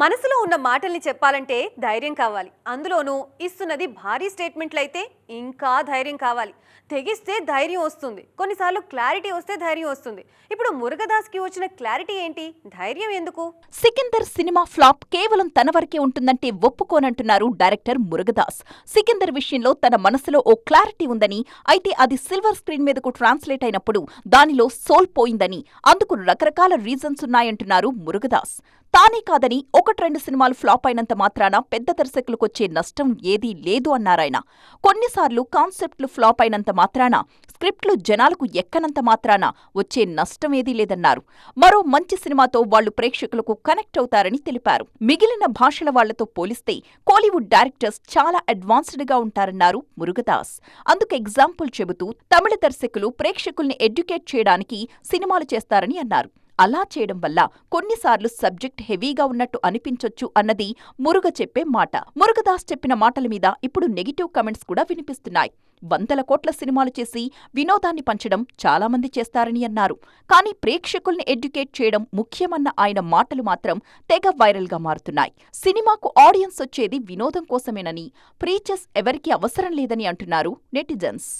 మనసులో ఉన్న మాటల్ని చెప్పాలంటే ధైర్యం కావాలి. అందులోనూ ఇస్తున్నది భారీ స్టేట్మెంట్లు అయితే ఇంకా ధైర్యం కావాలి. తెగిస్తే ధైర్యం వస్తుంది. కొన్నిసార్లు క్లారిటీ వస్తే ధైర్యం వస్తుంది. ఇప్పుడు మురుగదాస్కి వచ్చిన క్లారిటీ ఏంటి? ధైర్యం ఎందుకు? సికిందర్ సినిమా ఫ్లాప్ కేవలం తన వరకే ఉంటుందంటే ఒప్పుకోనంటున్నారు డైరెక్టర్ మురుగదాస్. సికిందర్ విషయంలో తన మనసులో ఓ క్లారిటీ ఉందని అయితే అది సిల్వర్ స్క్రీన్ మీదకు ట్రాన్స్లేట్ అయినప్పుడు దానిలో సోల్ పోయిందని అందుకు రకరకాల రీజన్స్ ఉన్నాయంటున్నారు మురుగదాస్. తానే కాదని ఒకటి రెండు సినిమాలు ఫ్లాప్ అయినంత మాత్రాన పెద్ద దర్శకులకొచ్చే నష్టం ఏదీ లేదు అన్నారాయన. కొన్నిసార్లు కాన్సెప్ట్లు ఫ్లాప్ అయినంత మాత్రాన స్క్రిప్ట్లు జనాలకు ఎక్కనంత మాత్రాన వచ్చే నష్టం ఏదీ లేదన్నారు. మరో మంచి సినిమాతో వాళ్ళు ప్రేక్షకులకు కనెక్ట్ అవుతారని తెలిపారు. మిగిలిన భాషల వాళ్ళతో పోలిస్తే కోలీవుడ్ డైరెక్టర్స్ చాలా అడ్వాన్స్డ్గా ఉంటారన్నారు మురుగదాస్. అందుకు ఎగ్జాంపుల్ చెబుతూ తమిళ దర్శకులు ప్రేక్షకుల్ని ఎడ్యుకేట్ చేయడానికి సినిమాలు చేస్తారని అన్నారు. అలా చేయడం వల్ల కొన్నిసార్లు సబ్జెక్ట్ హెవీగా ఉన్నట్టు అనిపించొచ్చు అన్నది మురుగ చెప్పే మాట. మురుగదాస్ చెప్పిన మాటల మీద ఇప్పుడు నెగిటివ్ కమెంట్స్ కూడా వినిపిస్తున్నాయి. వందల కోట్ల సినిమాలు చేసి వినోదాన్ని పంచడం చాలామంది చేస్తారని అన్నారు. కానీ ప్రేక్షకుల్ని ఎడ్యుకేట్ చేయడం ముఖ్యమన్న ఆయన మాటలు మాత్రం తెగ వైరల్గా మారుతున్నాయి. సినిమాకు ఆడియన్స్ వచ్చేది వినోదం కోసమేనని ప్రీచెస్ ఎవరికీ అవసరం లేదని అంటున్నారు నెటిజన్స్.